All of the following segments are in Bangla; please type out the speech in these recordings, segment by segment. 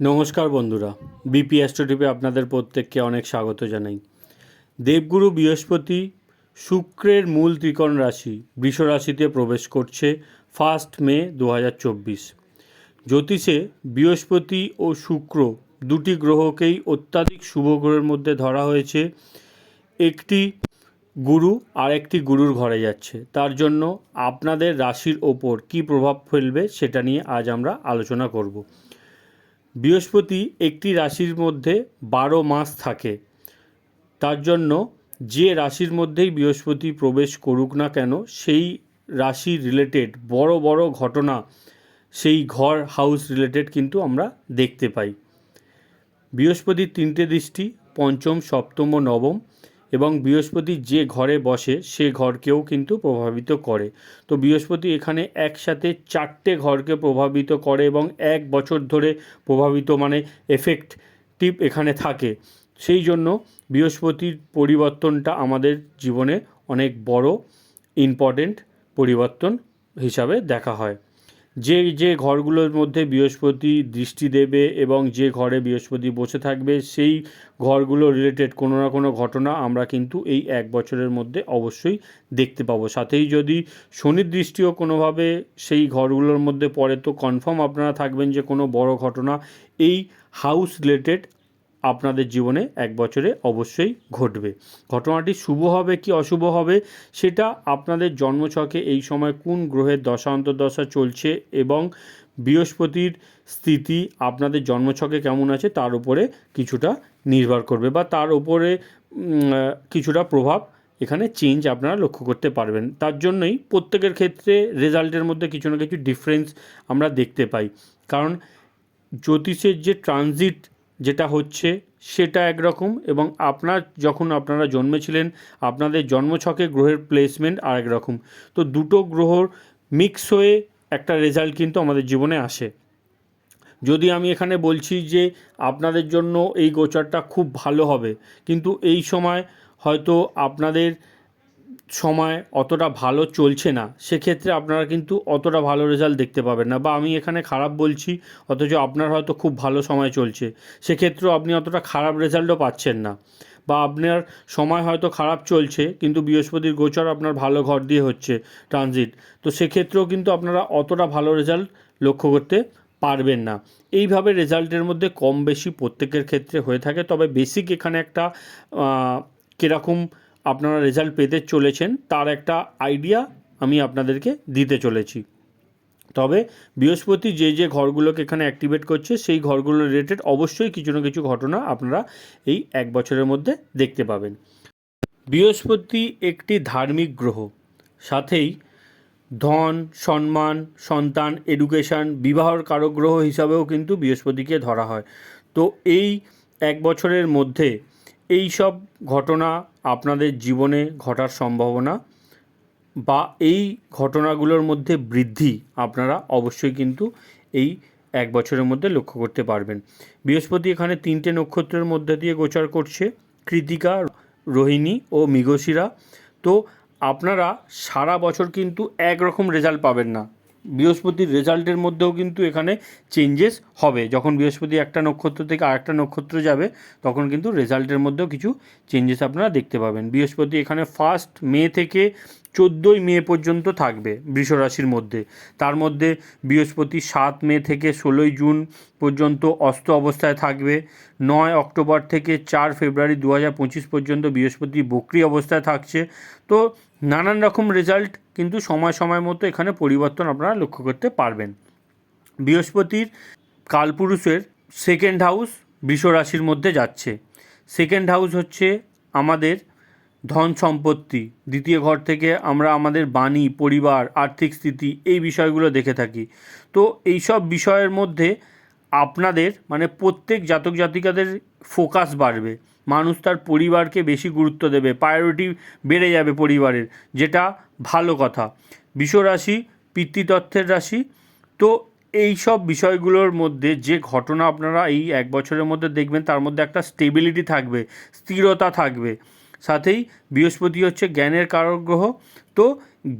নমস্কার বন্ধুরা, বিপি অ্যাস্ট্রোটিপে আপনাদের প্রত্যেককে অনেক স্বাগত জানাই। দেবগুরু বৃহস্পতি শুক্রের মূল ত্রিকোণ রাশি বৃষ রাশিতে প্রবেশ করছে ফার্স্ট মে দু হাজার চব্বিশ। জ্যোতিষে বৃহস্পতি ও শুক্র দুটি গ্রহকেই অত্যাধিক শুভ গ্রহের মধ্যে ধরা হয়েছে। একটি গুরু আর একটি গুরুর ঘরে যাচ্ছে। তার জন্য আপনাদের রাশির ওপর কী প্রভাব ফেলবে সেটা নিয়ে আজ আমরা আলোচনা করব। বৃহস্পতি একটি রাশির মধ্যে বারো মাস থাকে। তার জন্য যে রাশির মধ্যেই বৃহস্পতি প্রবেশ করুক না কেন, সেই রাশি রিলেটেড বড় বড় ঘটনা, সেই ঘর হাউস রিলেটেড কিন্তু আমরা দেখতে পাই। বৃহস্পতির তিনটে দৃষ্টি, পঞ্চম, সপ্তম ও নবম। এবং বৃহস্পতি যে ঘরে বসে, সে ঘরকেও কিন্তু প্রভাবিত করে। তো বৃহস্পতি এখানে একসাথে চারটে ঘরকে প্রভাবিত করে এবং এক বছর ধরে প্রভাবিত মানে এফেক্টিভ এখানে থাকে। সেই জন্য বৃহস্পতির পরিবর্তনটা আমাদের জীবনে অনেক বড় ইম্পর্টেন্ট পরিবর্তন হিসাবে দেখা হয়। যে যে ঘরগুলোর মধ্যে বৃহস্পতি দৃষ্টি দেবে এবং যে ঘরে বৃহস্পতি বসে থাকবে, সেই ঘরগুলো রিলেটেড কোনো না কোনো ঘটনা আমরা কিন্তু এই এক বছরের মধ্যে অবশ্যই দেখতে পাবো। সাথেই যদি শনির দৃষ্টিও কোনোভাবে সেই ঘরগুলোর মধ্যে পড়ে, তো কনফার্ম আপনারা থাকবেন যে কোনো বড় ঘটনা এই হাউস রিলেটেড আপনাদের জীবনে এক বছরে অবশ্যই ঘটবে। ঘটনাটি শুভ হবে কি অশুভ হবে, সেটা আপনাদের জন্মছকে এই সময় কোন গ্রহের দশা চলছে এবং বৃহস্পতির স্থিতি আপনাদের জন্মছকে কেমন আছে তার উপরে কিছুটা নির্ভর করবে বা তার উপরে কিছুটা প্রভাব এখানে চেঞ্জ আপনারা লক্ষ্য করতে পারবেন। তার জন্যই প্রত্যেকের ক্ষেত্রে রেজাল্টের মধ্যে কিছু না কিছু ডিফারেন্স আমরা দেখতে পাই। কারণ জ্যোতিষের যে ট্রানজিট যেটা হচ্ছে সেটা একরকম এবং আপনার, যখন আপনারা জন্মেছিলেন, আপনাদের জন্মছকে গ্রহের প্লেসমেন্ট আরেক রকম। তো দুটো গ্রহর মিক্স হয়ে একটা রেজাল্ট কিন্তু আমাদের জীবনে আসে। যদি আমি এখানে বলছি যে আপনাদের জন্য এই গোচরটা খুব ভালো হবে, কিন্তু এই সময় হয়তো আপনাদের সময় অতটা ভালো চলছে না, সেক্ষেত্রে আপনারা কিন্তু অতটা ভালো রেজাল্ট দেখতে পাবেন না। বা আমি এখানে খারাপ বলছি, অথচ আপনার হয়তো খুব ভালো সময় চলছে, সেক্ষেত্রেও আপনি অতটা খারাপ রেজাল্টও পাচ্ছেন না। বা আপনার সময় হয়তো খারাপ চলছে, কিন্তু বৃহস্পতির গোচর আপনার ভালো ঘর দিয়ে হচ্ছে ট্রানজিট তো সেক্ষেত্রেও কিন্তু আপনারা অতটা ভালো রেজাল্ট লক্ষ্য করতে পারবেন না। এইভাবে রেজাল্টের মধ্যে কম বেশি প্রত্যেকের ক্ষেত্রে হয়ে থাকে, তবে বেসিক এখানে একটা কীরকম আপনারা রেজাল্ট পেতে চলেছেন, তার একটা আইডিয়া আমি আপনাদেরকে দিতে চলেছি। তবে বৃহস্পতি যে যে ঘরগুলোকে এখানে অ্যাক্টিভেট করছে, সেই ঘরগুলো রিলেটেড অবশ্যই কিছু না কিছু ঘটনা আপনারা এই এক বছরের মধ্যে দেখতে পাবেন। বৃহস্পতি একটি ধার্মিক গ্রহ, সাথেই ধন, সম্মান, সন্তান এডুকেশন বিবাহর কারক গ্রহ হিসাবেও কিন্তু বৃহস্পতিকে ধরা হয়। তো এই এক বছরের মধ্যে এই সব ঘটনা আপনাদের জীবনে ঘটার সম্ভাবনা বা এই ঘটনাগুলোর মধ্যে বৃদ্ধি আপনারা অবশ্যই কিন্তু এই এক বছরের মধ্যে লক্ষ্য করতে পারবেন। বৃহস্পতি এখানে তিনটে নক্ষত্রের মধ্যে দিয়ে গোচর করছে, কৃতিকা, রোহিণী ও মৃগশিরা। তো আপনারা সারা বছর কিন্তু একরকম রেজাল্ট পাবেন না। বৃহস্পতির রেজাল্টের মধ্যেও কিন্তু এখানে চেঞ্জেস হবে। যখন বৃহস্পতি একটা নক্ষত্র থেকে আরেকটা নক্ষত্র যাবে, তখন কিন্তু রেজাল্টের মধ্যেও কিছু চেঞ্জেস আপনারা দেখতে পাবেন। বৃহস্পতি এখানে ফার্স্ট মে থেকে চোদ্দোই মে পর্যন্ত থাকবে বৃষ রাশির মধ্যে। তার মধ্যে বৃহস্পতি সাত মে থেকে ষোলোই জুন পর্যন্ত অস্ত অবস্থায় থাকবে। নয় অক্টোবর থেকে চার ফেব্রুয়ারি দু হাজার পঁচিশ পর্যন্ত বৃহস্পতি বক্রি অবস্থায় থাকছে। তো নানান রকম রেজাল্ট কিন্তু সময় সময় মতো এখানে পরিবর্তন আপনারা লক্ষ্য করতে পারবেন। বৃহস্পতির কালপুরুষের সেকেন্ড হাউস বৃষ রাশির মধ্যে যাচ্ছে। সেকেন্ড হাউস হচ্ছে আমাদের ধন সম্পত্তি। দ্বিতীয় ঘর থেকে আমরা আমাদের বাণী, পরিবার, আর্থিক স্থিতি এই বিষয়গুলো দেখে থাকি। তো এই সব বিষয়ের মধ্যে আপনাদের মানে প্রত্যেক জাতক জাতিকাদের ফোকাস বাড়বে। মানুষ তার পরিবারকে বেশি গুরুত্ব দেবে প্রায়োরিটি বেড়ে যাবে পরিবারের, যেটা ভালো কথা। বিষ রাশি, পিতৃতত্ত্বের রাশি, তো এই সব বিষয়গুলোর মধ্যে যে ঘটনা আপনারা এই এক বছরের মধ্যে দেখবেন, তার মধ্যে একটা স্টেবিলিটি থাকবে, স্থিরতা থাকবে। সাথেই বৃহস্পতি হচ্ছে জ্ঞানের কারক গ্রহ। তো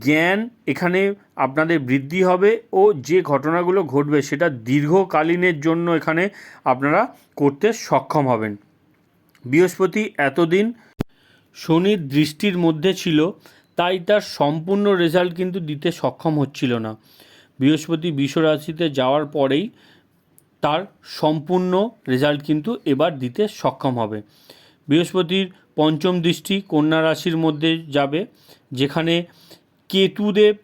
জ্ঞান এখানে আপনাদের বৃদ্ধি হবে ও যে ঘটনাগুলো ঘটবে সেটা দীর্ঘকালীনের জন্য এখানে আপনারা করতে সক্ষম হবেন। বৃহস্পতি এতদিন শনির দৃষ্টির মধ্যে ছিল, তাই তার সম্পূর্ণ রেজাল্ট কিন্তু দিতে সক্ষম হচ্ছিল না। বৃহস্পতি বিষ রাশিতে যাওয়ার পরেই তার সম্পূর্ণ রেজাল্ট কিন্তু এবার দিতে সক্ষম হবে। বৃহস্পতির পঞ্চম দৃষ্টি কন্যা রাশির মধ্যে যাবে, যেখানে কেতুদেব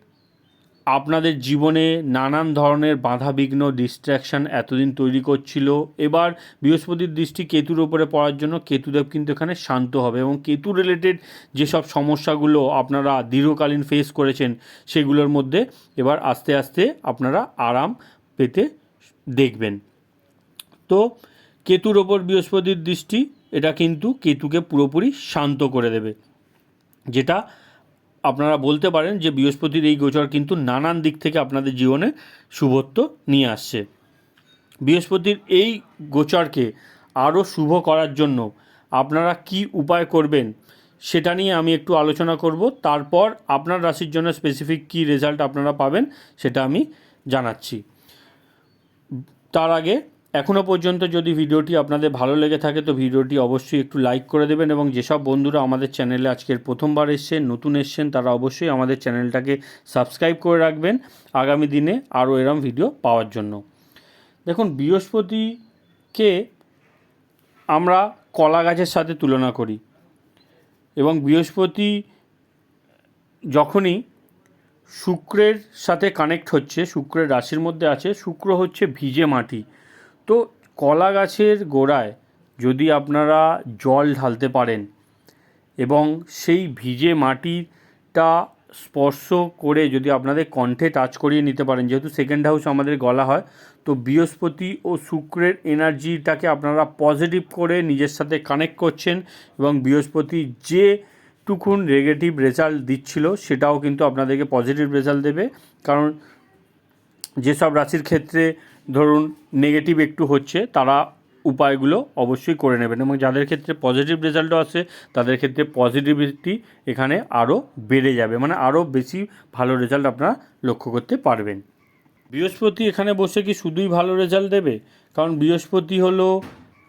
আপনাদের জীবনে নানান ধরনের বাধা, বিঘ্ন ডিস্ট্র্যাকশন এতদিন তৈরি করছিল। এবার বৃহস্পতির দৃষ্টি কেতুর ওপরে পড়ার জন্য কেতুদেব কিন্তু এখানে শান্ত হবে এবং কেতু রিলেটেড যেসব সমস্যাগুলো আপনারা দীর্ঘকালীন ফেস করেছেন, সেগুলোর মধ্যে এবার আস্তে আস্তে আপনারা আরাম পেতে দেখবেন। তো কেতুর ওপর বৃহস্পতির দৃষ্টি এটা কিন্তু কেতুকে পুরোপুরি শান্ত করে দেবে। যেটা আপনারা বলতে পারেন যে বৃহস্পতির এই গোচর কিন্তু নানান দিক থেকে আপনাদের জীবনে শুভত্ব নিয়ে আসছে। বৃহস্পতির এই গোচরকে আরও শুভ করার জন্য আপনারা কি উপায় করবেন সেটা নিয়ে আমি একটু আলোচনা করব। তারপর আপনার রাশির জন্য স্পেসিফিক কী রেজাল্ট আপনারা পাবেন সেটা আমি জানাচ্ছি। তার আগে এখনও পর্যন্ত যদি ভিডিওটি আপনাদের ভালো লেগে থাকে, তো ভিডিওটি অবশ্যই একটু লাইক করে দেবেন এবং যেসব বন্ধুরা আমাদের চ্যানেলে আজকের প্রথমবার এসছেন, নতুন এসছেন, তারা অবশ্যই আমাদের চ্যানেলটাকে সাবস্ক্রাইব করে রাখবেন আগামী দিনে আরও এরম ভিডিও পাওয়ার জন্য। দেখুন, বৃহস্পতিকে আমরা কলা গাছের সাথে তুলনা করি এবং বৃহস্পতি যখনই শুক্রের সাথে কানেক্ট হচ্ছে, শুক্রের রাশির মধ্যে আছে, শুক্র হচ্ছে ভিজে মাটি। তো কলা গাছের গোড়ায় যদি আপনারা জল ঢালতে পারেন এবং সেই ভিজে মাটিটা স্পর্শ করে যদি আপনাদের কণ্ঠে টাচ করিয়ে নিতে পারেন, যেহেতু সেকেন্ড হাউস আমাদের গলা হয়, তো বৃহস্পতি ও শুক্রের এনার্জিটাকে আপনারা পজিটিভ করে নিজের সাথে কানেক্ট করছেন এবং বৃহস্পতি যে টুকুন নেগেটিভ রেজাল্ট দিচ্ছিল, সেটাও কিন্তু আপনাদেরকে পজিটিভ রেজাল্ট দেবে। কারণ যেসব রাশির ক্ষেত্রে ধরুন নেগেটিভ একটু হচ্ছে, তারা উপায়গুলো অবশ্যই করে নেবেন এবং যাদের ক্ষেত্রে পজিটিভ রেজাল্টও আসে তাদের ক্ষেত্রে পজিটিভিটি এখানে আরও বেড়ে যাবে। মানে আরও বেশি ভালো রেজাল্ট আপনারা লক্ষ্য করতে পারবেন। বৃহস্পতি এখানে বসে কি শুধুই ভালো রেজাল্ট দেবে? কারণ বৃহস্পতি হলো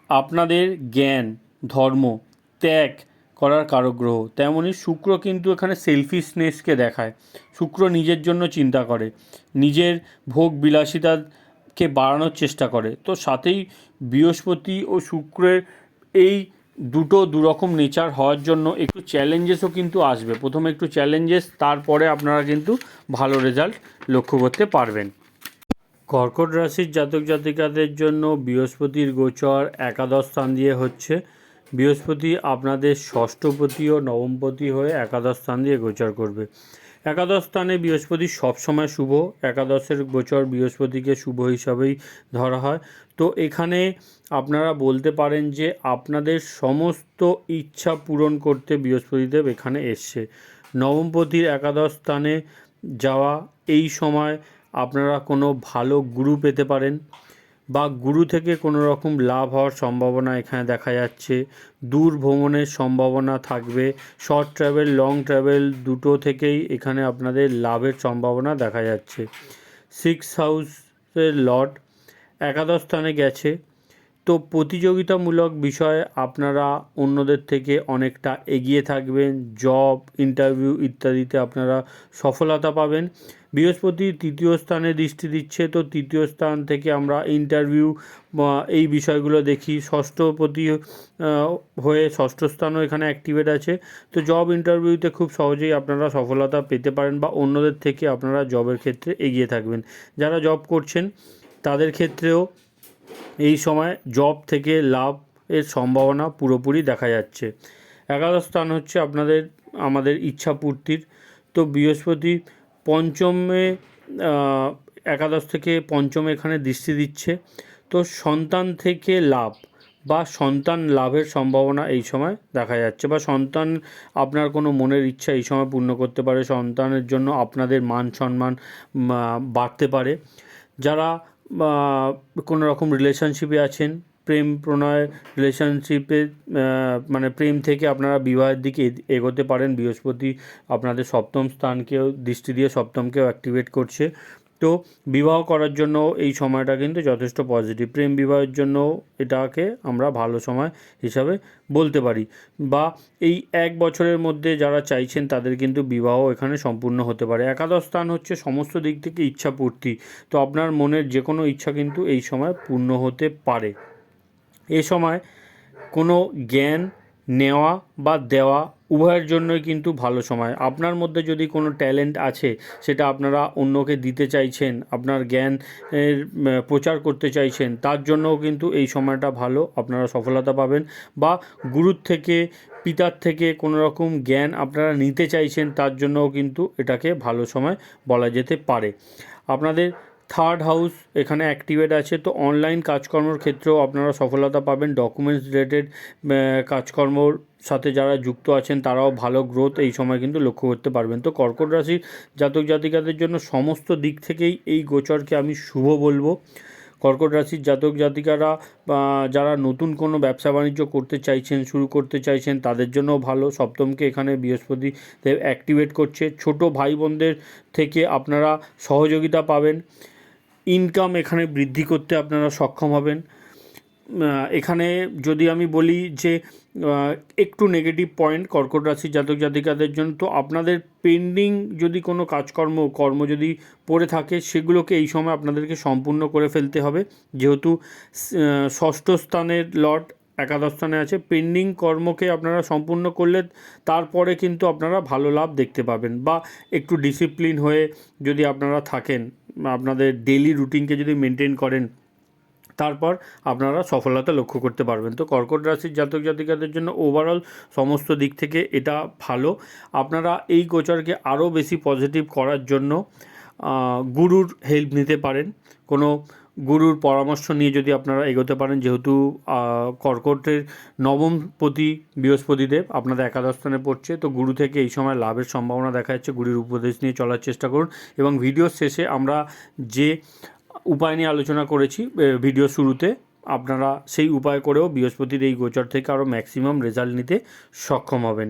আপনাদের জ্ঞান, ধর্ম, ত্যাগ করার কারক গ্রহ তেমনই শুক্র কিন্তু এখানে সেলফিশনেসকে দেখায়। শুক্র নিজের জন্য চিন্তা করে। নিজের ভোগ বিলাসিতাকে বাড়ানোর চেষ্টা করে। তো সাথেই বৃহস্পতি ও শুক্রের এই দুটো দুরকম নেচার হওয়ার জন্য একটু চ্যালেঞ্জেসও কিন্তু আসবে। প্রথমে একটু চ্যালেঞ্জেস তারপরে আপনারা কিন্তু ভালো রেজাল্ট লক্ষ্য করতে পারবেন। কর্কট রাশির জাতক জাতিকাদের জন্য বৃহস্পতির গোচর একাদশ স্থান দিয়ে হচ্ছে। বৃহস্পতি আপনাদের ষষ্ঠপতি ও নবমপতি হয়ে একাদশ স্থান দিয়ে গোচর করবে। একাদশ স্থানে বৃহস্পতি সবসময় শুভ। একাদশের গোচর বৃহস্পতিকে শুভ হিসাবেই ধরা হয়। তো এখানে আপনারা বলতে পারেন যে আপনাদের সমস্ত ইচ্ছা পূরণ করতে বৃহস্পতিদেব এখানে এসছে। নবমপতির একাদশ স্থানে যাওয়া এই সময় আপনারা কোনো ভালো গুরু পেতে পারেন। বা গুরু থেকে কোনো রকম লাভ হওয়ার সম্ভাবনা এখানে দেখা যাচ্ছে। দূর ভ্রমণের সম্ভাবনা থাকবে। শর্ট ট্রাভেল লং ট্রাভেল দুটো থেকেই এখানে আপনাদের লাভের সম্ভাবনা দেখা যাচ্ছে। সিক্স হাউসের লট একাদশ স্থানে গেছে। তো প্রতিযোগিতামূলক বিষয়ে আপনারা অন্যদের থেকে অনেকটা এগিয়ে থাকবেন। জব ইন্টারভিউ ইত্যাদিতে আপনারা সফলতা পাবেন। বৃহস্পতি তৃতীয় স্থানে দৃষ্টি দিচ্ছে, তো তৃতীয় স্থান থেকে আমরা ইন্টারভিউ এই বিষয়গুলো দেখি। ষষ্ঠপতি হয়ে ষষ্ঠ স্থানও এখানে অ্যাক্টিভেট আছে। তো জব ইন্টারভিউতে খুব সহজেই আপনারা সফলতা পেতে পারেন বা অন্যদের থেকে আপনারা জবের ক্ষেত্রে এগিয়ে থাকবেন। যারা জব করছেন, তাদের ক্ষেত্রেও এই সময় জব থেকে লাভের সম্ভাবনা পুরোপুরি দেখা যাচ্ছে। একাদশ স্থান হচ্ছে আপনাদের, আমাদের ইচ্ছা পূর্তির তো বৃহস্পতি পঞ্চমে একাদশ থেকে পঞ্চমে এখানে দৃষ্টি দিচ্ছে। তো সন্তান থেকে লাভ বা সন্তান লাভের সম্ভাবনা এই সময় দেখা যাচ্ছে বা সন্তান আপনার কোনো মনের ইচ্ছা এই সময় পূর্ণ করতে পারে, সন্তানের জন্য আপনাদের মান সম্মান বাড়তে পারে। যারা কোনো রকম রিলেশনশিপে আছেন প্রেম প্রণয় রিলেশনশিপে মানে প্রেম থেকে আপনারা বিবাহের দিকে এগোতে পারেন। বৃহস্পতি আপনাদের সপ্তম স্থানকেও, দৃষ্টি দিয়ে সপ্তমকেও অ্যাক্টিভেট করছে। তো বিবাহ করার জন্য এই সময়টা কিন্তু যথেষ্ট পজিটিভ প্রেম বিবাহের জন্য এটাকে আমরা ভালো সময় হিসাবে বলতে পারি। বা এই এক বছরের মধ্যে যারা চাইছেন তাদের কিন্তু বিবাহ এখানে সম্পূর্ণ হতে পারে। একাদশ স্থান হচ্ছে সমস্ত দিক থেকে ইচ্ছা পূর্তি। তো আপনার মনের যে কোনো ইচ্ছা কিন্তু এই সময় পূর্ণ হতে পারে। এ সময় কোনো জ্ঞান নেওয়া বা দেওয়া উভয়ের জন্যই কিন্তু ভালো সময়। আপনার মধ্যে যদি কোনো ট্যালেন্ট আছে, সেটা আপনারা অন্যকে দিতে চাইছেন, আপনার জ্ঞান এর প্রচার করতে চাইছেন, তার জন্যও কিন্তু এই সময়টা ভালো, আপনারা সফলতা পাবেন বা গুরুর থেকে, পিতার থেকে কোনো রকম জ্ঞান আপনারা নিতে চাইছেন, তার জন্যও কিন্তু এটাকে ভালো সময় বলা যেতে পারে। আপনাদের থার্ড হাউস এখানে অ্যাক্টিভেট আছে। তো অনলাইন কাজকর্মের ক্ষেত্রেও আপনারা সফলতা পাবেন। ডকুমেন্টস রিলেটেড কাজকর্মর সাথে যারা যুক্ত আছেন, তারাও ভালো গ্রোথ এই সময় কিন্তু লক্ষ্য করতে পারবেন। তো কর্কট রাশির জাতক জাতিকাদের জন্য সমস্ত দিক থেকেই এই গোচরকে আমি শুভ বলব। কর্কট রাশির জাতক জাতিকারা যারা নতুন কোনো ব্যবসা বাণিজ্য করতে চাইছেন, শুরু করতে চাইছেন, তাদের জন্য ভালো। সপ্তমকে এখানে বৃহস্পতি অ্যাক্টিভেট করছে। ছোট ভাই বোনদের থেকে আপনারা সহযোগিতা পাবেন। ইনকাম এখানে বৃদ্ধি করতে আপনারা সক্ষম হবেন। এখানে যদি আমি বলি যে একটু নেগেটিভ পয়েন্ট কর্কট রাশি জাতক জাতিকাদের জন্য, তো আপনাদের পেন্ডিং যদি কোনো কাজকর্ম, কর্ম যদি পড়ে থাকে, সেগুলোকে এই সময় আপনাদেরকে সম্পূর্ণ করে ফেলতে হবে। যেহেতু ষষ্ঠ স্থানের লট একাদশ স্থানে আছে। পেন্ডিং কর্মকে আপনারা সম্পূর্ণ করলে তারপরে কিন্তু আপনারা ভালো লাভ দেখতে পাবেন বা একটু ডিসিপ্লিন হয়ে যদি আপনারা থাকেন, আপনাদের ডেলি রুটিনকে যদি মেনটেন করেন, তারপর আপনারা সফলতা লক্ষ্য করতে পারবেন। তো কর্কট রাশির জাতক জাতিকাদের জন্য ওভারঅল সমস্ত দিক থেকে এটা ভালো। আপনারা এই গোচরকে আরও বেশি পজিটিভ করার জন্য গুরুর হেল্প নিতে পারেন। কোনো গুরুর পরামর্শ নিয়ে যদি আপনারা এগোতে পারেন, যেহেতু কর্কটের নবম প্রতি বৃহস্পতিদেব আপনাদের একাদশ স্থানে পড়ছে, তো গুরু থেকে এই সময় লাভের সম্ভাবনা দেখা যাচ্ছে। গুরুর উপদেশ নিয়ে চলার চেষ্টা করুন এবং ভিডিওর শেষে আমরা যে উপায় নিয়ে আলোচনা করেছি ভিডিও শুরুতে, আপনারা সেই উপায় করেও বৃহস্পতির এই গোচর থেকে আরও ম্যাক্সিমাম রেজাল্ট নিতে সক্ষম হবেন।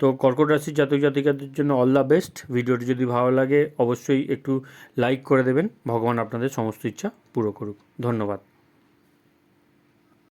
তো কর্কট রাশির জাতক জাতিকাদের জন্য অল দ্য বেস্ট ভিডিওটি যদি ভালো লাগে, অবশ্যই একটু লাইক করে দেবেন। ভগবান আপনাদের সমস্ত ইচ্ছা পুরো করুক। ধন্যবাদ।